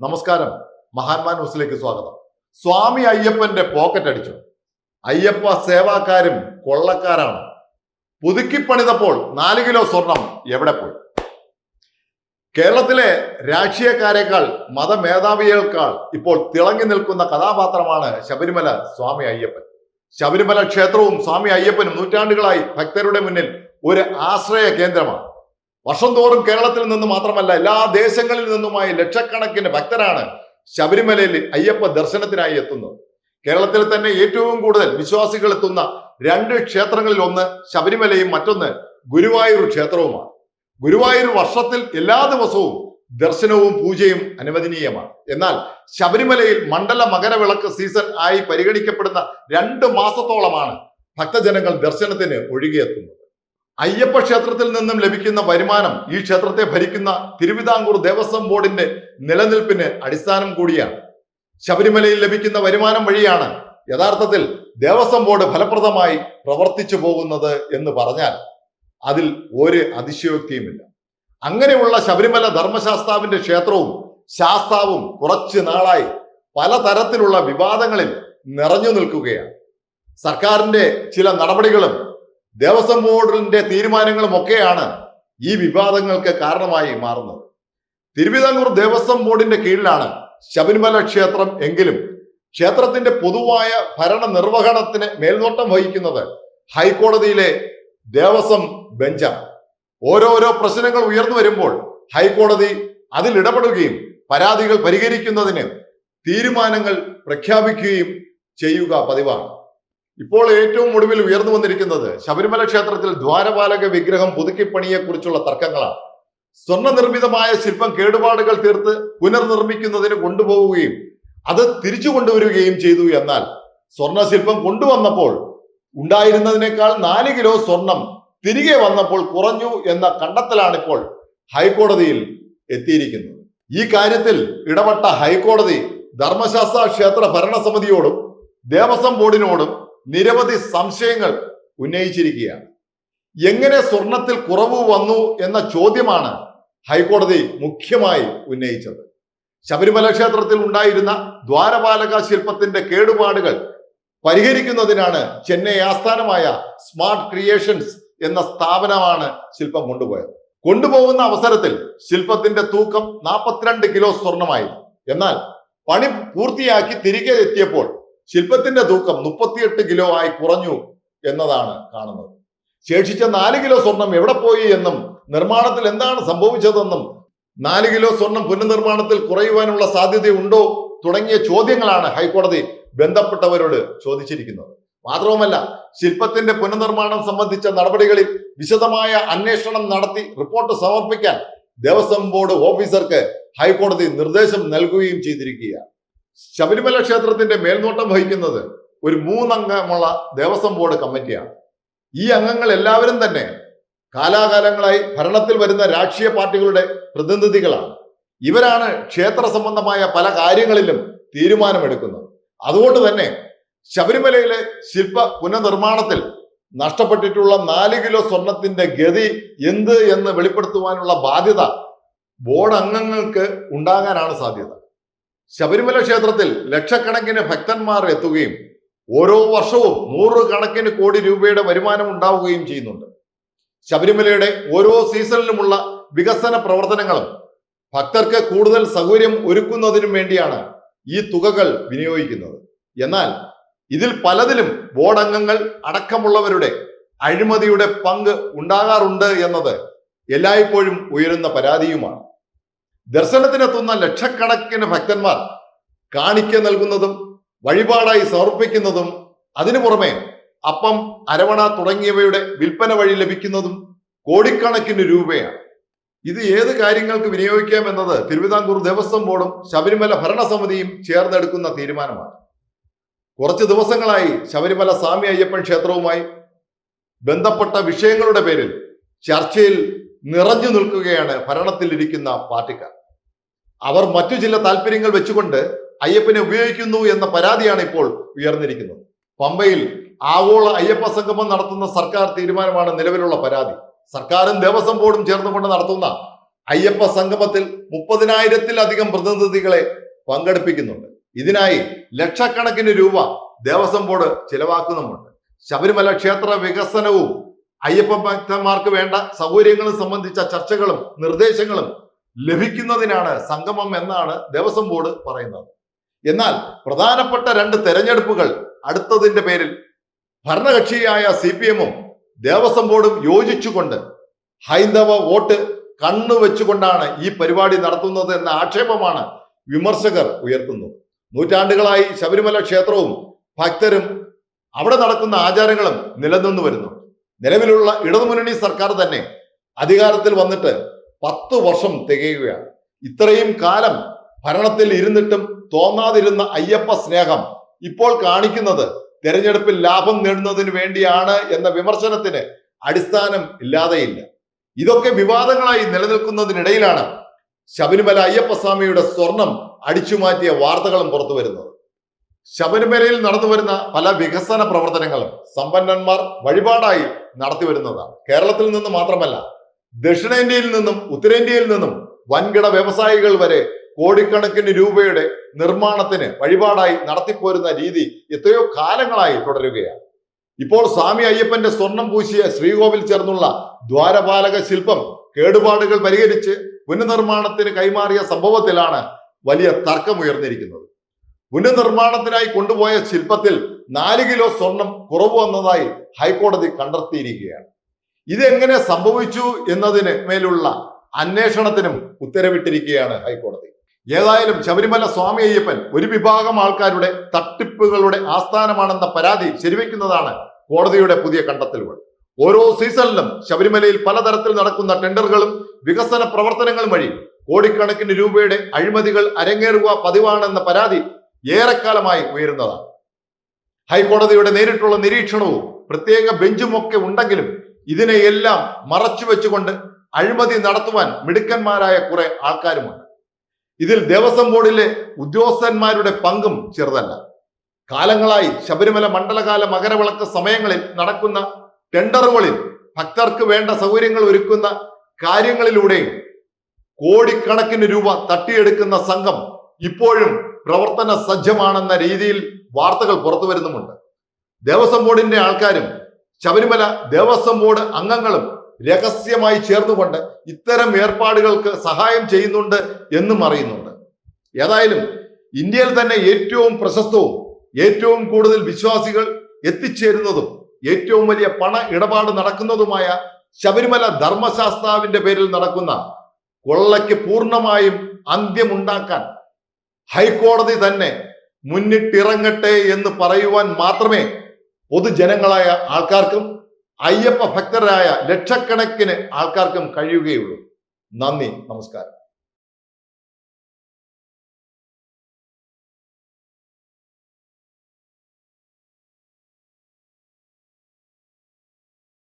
നമസ്കാരം. മഹാത്മാ ന്യൂസിലേക്ക് സ്വാഗതം. സ്വാമി അയ്യപ്പന്റെ പോക്കറ്റ് അടിച്ചു. അയ്യപ്പ സേവാക്കാരും കൊള്ളക്കാരാണ്. പുതുക്കിപ്പണിതപ്പോൾ നാല് കിലോ സ്വർണം എവിടെ പോയി? കേരളത്തിലെ രാഷ്ട്രീയക്കാരെക്കാൾ മതമേധാവിയേക്കാൾ ഇപ്പോൾ തിളങ്ങി നിൽക്കുന്ന കഥാപാത്രമാണ് ശബരിമല സ്വാമി അയ്യപ്പൻ. ശബരിമല ക്ഷേത്രവും സ്വാമി അയ്യപ്പനും നൂറ്റാണ്ടുകളായി ഭക്തരുടെ മുന്നിൽ ഒരു ആശ്രയ കേന്ദ്രമാണ്. വർഷം തോറും കേരളത്തിൽ നിന്ന് മാത്രമല്ല എല്ലാ ദേശങ്ങളിൽ നിന്നുമായി ലക്ഷക്കണക്കിന് ഭക്തരാണ് ശബരിമലയിൽ അയ്യപ്പ ദർശനത്തിനായി എത്തുന്നത്. കേരളത്തിൽ തന്നെ ഏറ്റവും കൂടുതൽ വിശ്വാസികൾ എത്തുന്ന രണ്ട് ക്ഷേത്രങ്ങളിൽ ഒന്ന് ശബരിമലയും മറ്റൊന്ന് ഗുരുവായൂർ ക്ഷേത്രവുമാണ്. ഗുരുവായൂർ വർഷത്തിൽ എല്ലാ ദിവസവും ദർശനവും പൂജയും അനുവദനീയമാണ്. എന്നാൽ ശബരിമലയിൽ മണ്ഡല മകരവിളക്ക് സീസൺ ആയി പരിഗണിക്കപ്പെടുന്ന രണ്ട് മാസത്തോളമാണ് ഭക്തജനങ്ങൾ ദർശനത്തിന് ഒഴുകിയെത്തുന്നത്. അയ്യപ്പ ക്ഷേത്രത്തിൽ നിന്നും ലഭിക്കുന്ന വരുമാനം ഈ ക്ഷേത്രത്തെ ഭരിക്കുന്ന തിരുവിതാംകൂർ ദേവസ്വം ബോർഡിന്റെ നിലനിൽപ്പിന് അടിസ്ഥാനം കൂടിയാണ് ശബരിമലയിൽ ലഭിക്കുന്ന വരുമാനം വഴിയാണ് യഥാർത്ഥത്തിൽ ദേവസ്വം ബോർഡ് ഫലപ്രദമായി പ്രവർത്തിച്ചു പോകുന്നത് എന്ന് പറഞ്ഞാൽ അതിൽ ഒരു അതിശയോക്തിയുമില്ല. അങ്ങനെയുള്ള ശബരിമല ധർമ്മശാസ്താവിന്റെ ക്ഷേത്രവും ശാസ്താവും കുറച്ചു നാളായി പലതരത്തിലുള്ള വിവാദങ്ങളിൽ നിറഞ്ഞു നിൽക്കുകയാണ്. സർക്കാരിന്റെ ചില നടപടികളും ദേവസ്വം ബോർഡിന്റെ തീരുമാനങ്ങളും ഒക്കെയാണ് ഈ വിവാദങ്ങൾക്ക് കാരണമായി മാറുന്നത്. തിരുവിതാംകൂർ ദേവസ്വം ബോർഡിന്റെ കീഴിലാണ് ശബരിമല ക്ഷേത്രം എങ്കിലും ക്ഷേത്രത്തിന്റെ പൊതുവായ ഭരണ നിർവഹണത്തിന് മേൽനോട്ടം വഹിക്കുന്നത് ഹൈക്കോടതിയിലെ ദേവസ്വം ബെഞ്ചാണ്. ഓരോരോ പ്രശ്നങ്ങൾ ഉയർന്നു വരുമ്പോൾ ഹൈക്കോടതി അതിൽ ഇടപെടുകയും പരാതികൾ പരിഹരിക്കുന്നതിന് തീരുമാനങ്ങൾ പ്രഖ്യാപിക്കുകയും ചെയ്യുക പതിവാണ്. ഇപ്പോൾ ഏറ്റവും ഒടുവിൽ ഉയർന്നു വന്നിരിക്കുന്നത് ശബരിമല ക്ഷേത്രത്തിൽ ദ്വാരപാലക വിഗ്രഹം പുതുക്കിപ്പണിയെക്കുറിച്ചുള്ള തർക്കങ്ങളാണ്. സ്വർണ നിർമ്മിതമായ ശില്പം കേടുപാടുകൾ തീർത്ത് പുനർനിർമ്മിക്കുന്നതിന് കൊണ്ടുപോവുകയും അത് തിരിച്ചു കൊണ്ടുവരികയും ചെയ്തു എന്നാൽ സ്വർണ ശില്പം കൊണ്ടുവന്നപ്പോൾ ഉണ്ടായിരുന്നതിനേക്കാൾ നാല് കിലോ സ്വർണം തിരികെ വന്നപ്പോൾ കുറഞ്ഞു എന്ന കണ്ടെത്തലാണ് ഇപ്പോൾ ഹൈക്കോടതിയിൽ എത്തിയിരിക്കുന്നത്. ഈ കാര്യത്തിൽ ഇടപെട്ട ഹൈക്കോടതി ധർമ്മശാസ്ത്ര ക്ഷേത്ര ഭരണസമിതിയോടും ദേവസ്വം ബോർഡിനോടും നിരവധി സംശയങ്ങൾ ഉന്നയിച്ചിരിക്കുകയാണ്. എങ്ങനെ സ്വർണത്തിൽ കുറവ് വന്നു എന്ന ചോദ്യമാണ് ഹൈക്കോടതി മുഖ്യമായി ഉന്നയിച്ചത്. ശബരിമല ക്ഷേത്രത്തിൽ ഉണ്ടായിരുന്ന ദ്വാരപാലക ശില്പത്തിന്റെ കേടുപാടുകൾ പരിഹരിക്കുന്നതിനാണ് ചെന്നൈ ആസ്ഥാനമായ സ്മാർട്ട് ക്രിയേഷൻസ് എന്ന സ്ഥാപനമാണ് ശില്പം കൊണ്ടുപോയത്. കൊണ്ടുപോകുന്ന അവസരത്തിൽ ശില്പത്തിന്റെ തൂക്കം നാൽപ്പത്തിരണ്ട് കിലോ സ്വർണമായി. എന്നാൽ പണി പൂർത്തിയാക്കി തിരികെ എത്തിയപ്പോൾ ശില്പത്തിന്റെ തൂക്കം മുപ്പത്തിയെട്ട് കിലോ ആയി കുറഞ്ഞു എന്നതാണ് കാണുന്നത്. ശേഷിച്ച നാല് കിലോ സ്വർണം എവിടെ പോയി എന്നും നിർമ്മാണത്തിൽ എന്താണ് സംഭവിച്ചതെന്നും നാല് കിലോ സ്വർണം പുനർനിർമ്മാണത്തിൽ കുറയുവാനുള്ള സാധ്യതയുണ്ടോ തുടങ്ങിയ ചോദ്യങ്ങളാണ് ഹൈക്കോടതി ബന്ധപ്പെട്ടവരോട് ചോദിച്ചിരിക്കുന്നത്. മാത്രവുമല്ല ശില്പത്തിന്റെ പുനർനിർമ്മാണം സംബന്ധിച്ച നടപടികളിൽ വിശദമായ അന്വേഷണം നടത്തി റിപ്പോർട്ട് സമർപ്പിക്കാൻ ദേവസ്വം ബോർഡ് ഓഫീസർക്ക് ഹൈക്കോടതി നിർദ്ദേശം നൽകുകയും ചെയ്തിരിക്കുകയാണ്. ശബരിമല ക്ഷേത്രത്തിന്റെ മേൽനോട്ടം വഹിക്കുന്നത് ഒരു മൂന്നംഗമുള്ള ദേവസ്വം ബോർഡ് കമ്മിറ്റിയാണ്. ഈ അംഗങ്ങൾ എല്ലാവരും തന്നെ കാലാകാലങ്ങളായി ഭരണത്തിൽ വരുന്ന രാഷ്ട്രീയ പാർട്ടികളുടെ പ്രതിനിധികളാണ്. ഇവരാണ് ക്ഷേത്ര സംബന്ധമായ പല കാര്യങ്ങളിലും തീരുമാനമെടുക്കുന്നത്. അതുകൊണ്ട് തന്നെ ശബരിമലയിലെ ശില്പ പുനർനിർമ്മാണത്തിൽ നഷ്ടപ്പെട്ടിട്ടുള്ള നാല് കിലോ സ്വർണത്തിന്റെ ഗതി എന്ത് എന്ന് വെളിപ്പെടുത്തുവാനുള്ള ബാധ്യത ബോർഡ് അംഗങ്ങൾക്ക് ഉണ്ടാകാനാണ് സാധ്യത. ശബരിമല ക്ഷേത്രത്തിൽ ലക്ഷക്കണക്കിന് ഭക്തന്മാർ എത്തുകയും ഓരോ വർഷവും നൂറുകണക്കിന് കോടി രൂപയുടെ വരുമാനം ഉണ്ടാവുകയും ചെയ്യുന്നുണ്ട്. ശബരിമലയുടെ ഓരോ സീസണിലുമുള്ള വികസന പ്രവർത്തനങ്ങളും ഭക്തർക്ക് കൂടുതൽ സൗകര്യം ഒരുക്കുന്നതിനും വേണ്ടിയാണ് ഈ തുകകൾ വിനിയോഗിക്കുന്നത്. എന്നാൽ ഇതിൽ പലതിലും ബോർഡ് അംഗങ്ങൾ അടക്കമുള്ളവരുടെ അഴിമതിയുടെ പങ്ക് ഉണ്ടാകാറുണ്ട് എന്നത് എല്ലായ്പ്പോഴും ഉയരുന്ന പരാതിയുമാണ്. ദർശനത്തിനെത്തുന്ന ലക്ഷക്കണക്കിന് ഭക്തന്മാർ കാണിക്ക നൽകുന്നതും വഴിപാടായി സമർപ്പിക്കുന്നതും അതിനു പുറമെ അപ്പം അരവണ തുടങ്ങിയവയുടെ വിൽപ്പന വഴി ലഭിക്കുന്നതും കോടിക്കണക്കിന് രൂപയാണ്. ഇത് ഏത് കാര്യങ്ങൾക്ക് വിനിയോഗിക്കാം എന്നത് തിരുവിതാംകൂർ ദേവസ്വം ബോർഡും ശബരിമല ഭരണസമിതിയും ചേർന്നെടുക്കുന്ന തീരുമാനമാണ്. കുറച്ച് ദിവസങ്ങളായി ശബരിമല സ്വാമി അയ്യപ്പൻ ക്ഷേത്രവുമായി ബന്ധപ്പെട്ട വിഷയങ്ങളുടെ പേരിൽ ചർച്ചയിൽ നിറഞ്ഞു നിൽക്കുകയാണ് ഭരണത്തിലിരിക്കുന്ന പാർട്ടിക്കാർ. അവർ മറ്റു ചില താല്പര്യങ്ങൾ വെച്ചുകൊണ്ട് അയ്യപ്പനെ ഉപയോഗിക്കുന്നു എന്ന പരാതിയാണ് ഇപ്പോൾ ഉയർന്നിരിക്കുന്നത്. പമ്പയിൽ ആഗോള അയ്യപ്പ സംഗമം നടത്തുന്ന സർക്കാർ തീരുമാനമാണ് നിലവിലുള്ള പരാതി. സർക്കാരും ദേവസ്വം ബോർഡും ചേർന്നുകൊണ്ട് നടത്തുന്ന അയ്യപ്പ സംഗമത്തിൽ മുപ്പതിനായിരത്തിലധികം പ്രതിനിധികളെ പങ്കെടുപ്പിക്കുന്നുണ്ട്. ഇതിനായി ലക്ഷക്കണക്കിന് രൂപ ദേവസ്വം ബോർഡ് ചിലവാക്കുന്നുമുണ്ട്. ശബരിമല ക്ഷേത്ര വികസനവും അയ്യപ്പ ഭക്തന്മാർക്ക് വേണ്ട സൗകര്യങ്ങളും സംബന്ധിച്ച ചർച്ചകളും നിർദ്ദേശങ്ങളും ലഭിക്കുന്നതിനാണ് സംഗമം എന്നാണ് ദേവസ്വം ബോർഡ് പറയുന്നത്. എന്നാൽ പ്രധാനപ്പെട്ട രണ്ട് തെരഞ്ഞെടുപ്പുകൾ അടുത്തതിന്റെ പേരിൽ ഭരണകക്ഷിയായ സി പി എമ്മും ദേവസ്വം ബോർഡും യോജിച്ചുകൊണ്ട് ഹൈന്ദവ വോട്ട് കണ്ണുവെച്ചുകൊണ്ടാണ് ഈ പരിപാടി നടത്തുന്നത് എന്ന ആക്ഷേപമാണ് വിമർശകർ ഉയർത്തുന്നത്. നൂറ്റാണ്ടുകളായി ശബരിമല ക്ഷേത്രവും ഭക്തരും അവിടെ നടക്കുന്ന ആചാരങ്ങളും നിലനിന്നു വരുന്നു. നിലവിലുള്ള ഇടതുമുന്നണി സർക്കാർ തന്നെ അധികാരത്തിൽ വന്നിട്ട് പത്ത് വർഷം തികയുകയാണ്. ഇത്രയും കാലം ഭരണത്തിൽ ഇരുന്നിട്ടും തോന്നാതിരുന്ന അയ്യപ്പ സ്നേഹം ഇപ്പോൾ കാണിക്കുന്നത് തെരഞ്ഞെടുപ്പിൽ ലാഭം നേടുന്നതിന് വേണ്ടിയാണ് എന്ന വിമർശനത്തിന് അടിസ്ഥാനം ഇല്ലാതെയില്ല. ഇതൊക്കെ വിവാദങ്ങളായി നിലനിൽക്കുന്നതിനിടയിലാണ് ശബരിമല അയ്യപ്പസ്വാമിയുടെ സ്വർണം അടിച്ചുമാറ്റിയ വാർത്തകളും പുറത്തു വരുന്നത് ശബരിമലയിൽ നടന്നു വരുന്ന പല വികസന പ്രവർത്തനങ്ങളും സമ്പന്നന്മാർ വഴിപാടായി നടത്തി വരുന്നതാണ്. കേരളത്തിൽ നിന്ന് മാത്രമല്ല ദക്ഷിണേന്ത്യയിൽ നിന്നും ഉത്തരേന്ത്യയിൽ നിന്നും വൻകിട വ്യവസായികൾ വരെ കോടിക്കണക്കിന് രൂപയുടെ നിർമ്മാണത്തിന് വഴിപാടായി നടത്തിപ്പോരുന്ന രീതി എത്രയോ കാലങ്ങളായി തുടരുകയാണ്. ഇപ്പോൾ സ്വാമി അയ്യപ്പന്റെ സ്വർണം പൂശിയ ശ്രീകോവിൽ ചേർന്നുള്ള ദ്വാരപാലക ശില്പം കേടുപാടുകൾ പരിഹരിച്ച് പുനർനിർമ്മാണത്തിന് കൈമാറിയ സംഭവത്തിലാണ് വലിയ തർക്കമുയർന്നിരിക്കുന്നത്. പുനർനിർമ്മാണത്തിനായി കൊണ്ടുപോയ ശില്പത്തിൽ നാല് കിലോ സ്വർണം കുറവ് വന്നതായി ഹൈക്കോടതി കണ്ടെത്തിയിരിക്കുകയാണ്. ഇതെങ്ങനെ സംഭവിച്ചു എന്നതിന് മേലുള്ള അന്വേഷണത്തിനും ഉത്തരവിട്ടിരിക്കുകയാണ് ഹൈക്കോടതി. ഏതായാലും ശബരിമല സ്വാമി അയ്യപ്പൻ ഒരു വിഭാഗം ആൾക്കാരുടെ തട്ടിപ്പുകളുടെ ആസ്ഥാനമാണെന്ന പരാതി ശരിവെക്കുന്നതാണ് കോടതിയുടെ പുതിയ കണ്ടെത്തലുകൾ. ഓരോ സീസണിലും ശബരിമലയിൽ പലതരത്തിൽ നടക്കുന്ന ടെൻഡറുകളും വികസന പ്രവർത്തനങ്ങളും വഴി കോടിക്കണക്കിന് രൂപയുടെ അഴിമതികൾ അരങ്ങേറുക പതിവാണെന്ന പരാതി ഏറെക്കാലമായി ഉയരുന്നതാണ്. ഹൈക്കോടതിയുടെ നേരിട്ടുള്ള നിരീക്ഷണവും പ്രത്യേക ബെഞ്ചുമൊക്കെ ഉണ്ടെങ്കിലും ഇതിനെയെല്ലാം മറച്ചു വെച്ചുകൊണ്ട് അഴിമതി നടത്തുവാൻ മിടുക്കന്മാരായ കുറെ ആൾക്കാരുമുണ്ട്. ഇതിൽ ദേവസ്വം ബോർഡിലെ ഉദ്യോഗസ്ഥന്മാരുടെ പങ്കും ചെറുതല്ല. കാലങ്ങളായി ശബരിമല മണ്ഡലകാല മകരവിളക്ക് സമയങ്ങളിൽ നടക്കുന്ന ടെൻഡറുകളിൽ ഭക്തർക്ക് വേണ്ട സൗകര്യങ്ങൾ ഒരുക്കുന്ന കാര്യങ്ങളിലൂടെയും കോടിക്കണക്കിന് രൂപ തട്ടിയെടുക്കുന്ന സംഘം ഇപ്പോഴും പ്രവർത്തന സജ്ജമാണെന്ന രീതിയിൽ വാർത്തകൾ പുറത്തു വരുന്നുമുണ്ട്. ദേവസ്വം ബോർഡിന്റെ ആൾക്കാരും ശബരിമല ദേവസ്വം ബോർഡ് അംഗങ്ങളും രഹസ്യമായി ചേർന്നുകൊണ്ട് ഇത്തരം ഏർപ്പാടുകൾക്ക് സഹായം ചെയ്യുന്നുണ്ട് എന്നും അറിയുന്നുണ്ട്. ഏതായാലും ഇന്ത്യയിൽ തന്നെ ഏറ്റവും പ്രശസ്തവും ഏറ്റവും കൂടുതൽ വിശ്വാസികൾ എത്തിച്ചേരുന്നതും ഏറ്റവും വലിയ പണ ഇടപാട് നടക്കുന്നതുമായ ശബരിമല ധർമ്മശാസ്താവിന്റെ പേരിൽ നടക്കുന്ന കൊള്ളയ്ക്ക് പൂർണമായും അന്ത്യമുണ്ടാക്കാൻ ഹൈക്കോടതി തന്നെ മുന്നിട്ടിറങ്ങട്ടെ എന്ന് പറയുവാൻ മാത്രമേ പൊതുജനങ്ങളായ ആൾക്കാർക്കും അയ്യപ്പ ഭക്തരായ ലക്ഷക്കണക്കിന് ആൾക്കാർക്കും കഴിയുകയുള്ളൂ. നന്ദി നമസ്കാരം.